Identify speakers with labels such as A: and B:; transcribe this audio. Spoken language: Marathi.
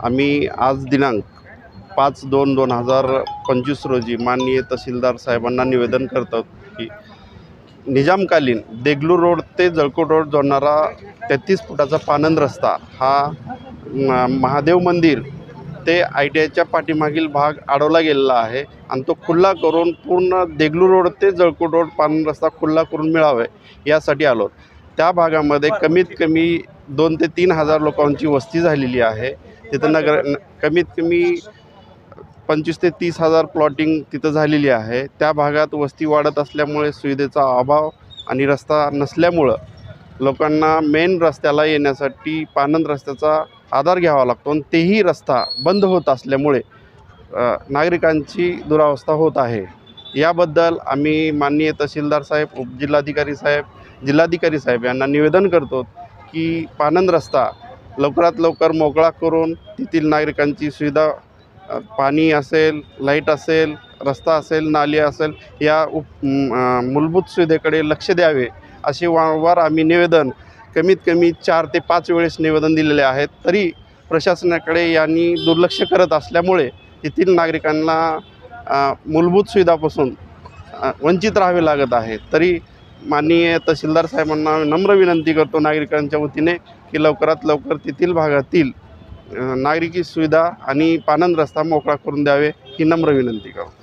A: आम्ही आज दिनांक पाच दोन दोन हजार पंचवीस रोजी माननीय तहसीलदार साहेबांना निवेदन करतो की निजामकालीन देगलूर रोड ते जळकोट रोड जोडणारा तेहतीस फुटाचा पानंद रस्ता हा महादेव मंदिर ते आय टी आयच्या पाठीमागील भाग अडवला गेलेला आहे आणि तो खुल्ला करून पूर्ण देगलूर रोड ते जळकोट रोड पानंद रस्ता खुल्ला करून मिळावे यासाठी आलो त्या भागामध्ये कमीत कमी दोन ते तीन हजार लोकांची वस्ती झालेली आहे. तिथं नगर कमीत कमी पंचवीस ते तीस हजार प्लॉटिंग तिथं झालेली आहे. त्या भागात वस्ती वाढत असल्यामुळे सुविधेचा अभाव आणि रस्ता नसल्यामुळं लोकांना मेन रस्त्याला येण्यासाठी पानंद रस्त्याचा आधार घ्यावा लागतो आणि तेही रस्ता बंद होत असल्यामुळे नागरिकांची दुरावस्था होत आहे. याबद्दल आम्ही माननीय तहसीलदार साहेब उपजिल्हाधिकारी साहेब जिल्हाधिकारी साहेब यांना निवेदन करतो की पानंद रस्ता लवकरात लवकर मोकळा करून तेथील नागरिकांची सुविधा पाणी असेल लाइट असेल रस्ता असेल नाली असेल या उप मूलभूत सुविधेकडे लक्ष द्यावे असे वारंवार आम्ही निवेदन कमीत कमी चार ते पाच वेळेस निवेदन दिलेले आहेत. तरी प्रशासनाकडे यांनी दुर्लक्ष करत असल्यामुळे तेथील नागरिकांना मूलभूत सुविधापासून वंचित राहावे लागत आहे. तरी माननीय तहसीलदार साहेबांना नम्र विनंती करतो नागरिकांच्या वतीने की लवकरात लवकर तेथील भागातील नागरिकी सुविधा आणि पानंद रस्ता मोकळा करून द्यावे ही नम्र विनंती करतो.